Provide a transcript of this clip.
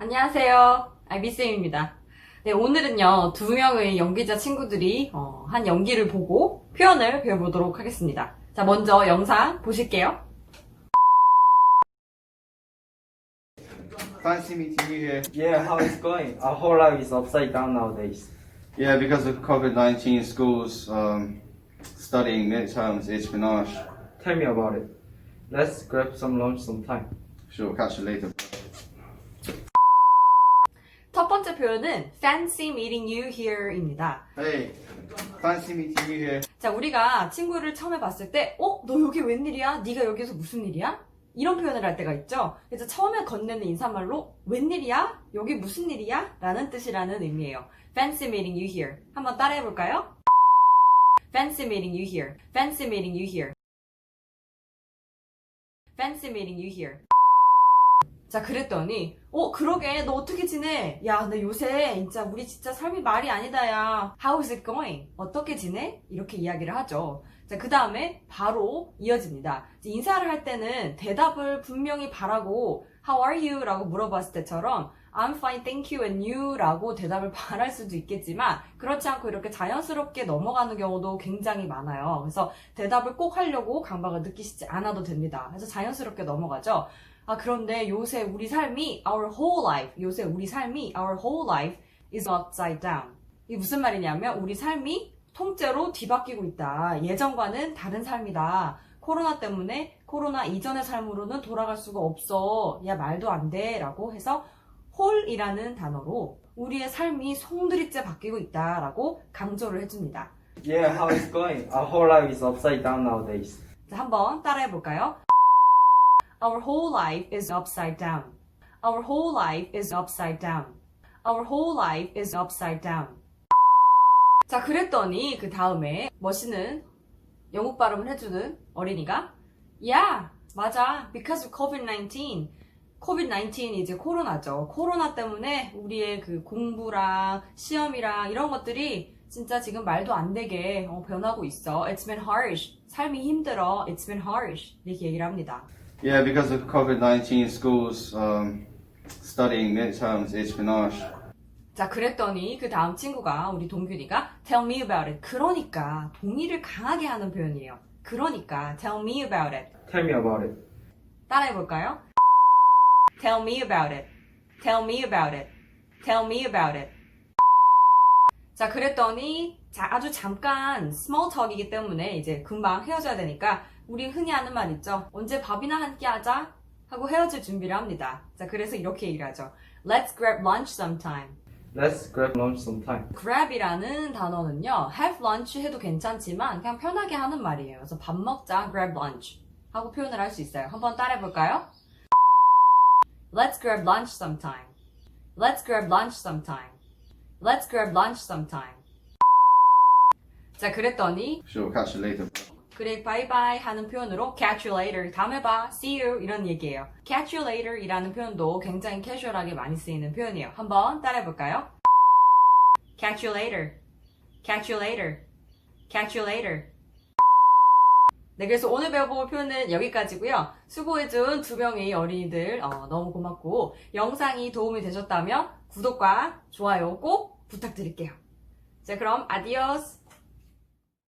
안녕하세요. 아이비쌤입니다. 네, 오늘은요, 두 명의 연기자 친구들이 어, 한 연기를 보고 표현을 배워보도록 하겠습니다. 자, 먼저 영상 보실게요. Fancy meeting you here. Yeah, how it's going? Our whole life is upside down nowadays. Yeah, because of COVID 19, schools um, studying midterms, it's Panache. Tell me about it. Let's grab some lunch sometime. Sure, catch you later. 표현은 fancy meeting you here입니다. Hey, fancy meeting you here. 자, 우리가 친구를 처음에 봤을 때, 어? 너 여기 웬일이야? 네가 여기서 무슨 일이야? 이런 표현을 할 때가 있죠. 그래서 처음에 건네는 인사말로 웬일이야? 여기 무슨 일이야? 라는 뜻이라는 의미예요. Fancy meeting you here. 한번 따라해 볼까요? Fancy meeting you here. Fancy meeting you here. Fancy meeting you here. 자, 그랬더니, 어, 그러게, 너 어떻게 지내? 야, 나 요새, 진짜, 우리 진짜 삶이 말이 아니다, 야. How is it going? 어떻게 지내? 이렇게 이야기를 하죠. 자, 그 다음에 바로 이어집니다. 인사를 할 때는 대답을 분명히 바라고, How are you? 라고 물어봤을 때처럼, I'm fine, thank you, and you? 라고 대답을 바랄 수도 있겠지만, 그렇지 않고 이렇게 자연스럽게 넘어가는 경우도 굉장히 많아요. 그래서 대답을 꼭 하려고 강박을 느끼시지 않아도 됩니다. 그래서 자연스럽게 넘어가죠. 아, 그런데 요새 우리 삶이, our whole life, 요새 우리 삶이, our whole life is upside down. 이게 무슨 말이냐면, 우리 삶이 통째로 뒤바뀌고 있다. 예전과는 다른 삶이다. 코로나 때문에 코로나 이전의 삶으로는 돌아갈 수가 없어. 야, 말도 안 돼. 라고 해서 whole이라는 단어로 우리의 삶이 송두리째 바뀌고 있다 라고 강조를 해줍니다. Yeah, how it's going? Our whole life is upside down nowadays. 자, 한번 따라해 볼까요? Our whole life is upside down. Our whole life is upside down. Our whole life is upside down. 자, 그랬더니 그 다음에 멋있는 영국 발음을 해주는 어린이가 Yeah, 맞아. Because of COVID-19. COVID-19이 이제 코로나죠. 코로나 때문에 우리의 그 공부랑 시험이랑 이런 것들이 진짜 지금 말도 안 되게 어, 변하고 있어. It's been harsh. 삶이 힘들어. It's been harsh. 이렇게 얘기를 합니다. Yeah, because of COVID 19, schools um, studying midterms, it's Panache. 자, 그랬더니 그 다음 친구가 우리 동균이가 tell me about it. 그러니까 동의를 강하게 하는 표현이에요. 그러니까 tell me about it. Tell me about it. 따라해 볼까요? Tell me about it. Tell me about it. Tell me about it. 자, 그랬더니 자, 아주 잠깐 small talk이기 때문에 이제 금방 헤어져야 되니까 우리 흔히 하는 말 있죠. 언제 밥이나 함께 하자 하고 헤어질 준비를 합니다. 자, 그래서 이렇게 얘기를 하죠. Let's grab lunch sometime. Let's grab lunch sometime. grab이라는 단어는요, have lunch 해도 괜찮지만 그냥 편하게 하는 말이에요. 그래서 밥 먹자, grab lunch 하고 표현을 할 수 있어요. 한번 따라해 볼까요? Let's grab lunch sometime. Let's grab lunch sometime. Let's grab lunch sometime. 자, 그랬더니 Sure, catch you later. 그래 바이바이 하는 표현으로 catch you later 다음에 봐 see you 이런 얘기예요. catch you later 이라는 표현도 굉장히 캐주얼하게 많이 쓰이는 표현이에요. 한번 따라해 볼까요? catch you later catch you later catch you later. 네 그래서 오늘 배워볼 표현은 여기까지고요. 수고해준 두 명의 어린이들 어, 너무 고맙고 영상이 도움이 되셨다면 구독과 좋아요 꼭 부탁드릴게요. 자 그럼 아디오스